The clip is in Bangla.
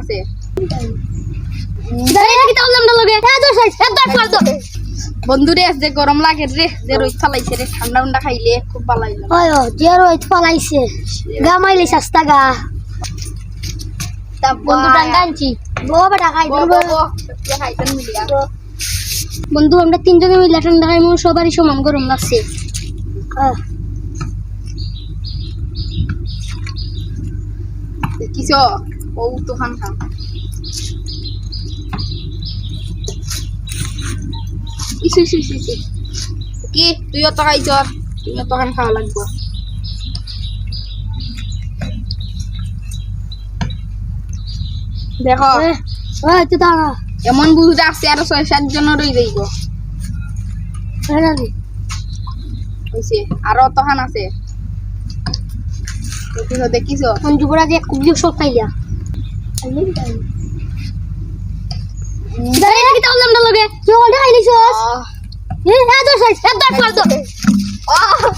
আছে হ্যাঁ হ্যাঁ দশ মার দশ বন্ধুরে যে গরম লাগে রে যে রোদ ফালাইছে রে ঠান্ডা ঠান্ডা খাইলে খুব ভালো লাগে। হয় যে রোহিত ফলাইছে। গা সস্তা গা। বন্ধু আমরা তিনজনে মিলে ঠান্ডা খাই সবারই সমান গরম লাগছে। ও তুফান ইসু কি? তুইও তো খাইছ তুইও তো খান খাওয়া লাগবো। দেখো ওই তুই দাঁড়া। এমন বুঝতে আসছে আরও ছয় সাত জন রই যাইব। হয়েছে আরও তহান আছে। মঞ্জু পড়া দিয়ে খুব সব খাইলা Dari lagi tahu dalam dalam ya. Yo, ada ini sos. Ini ada sos, ada sos. Ah.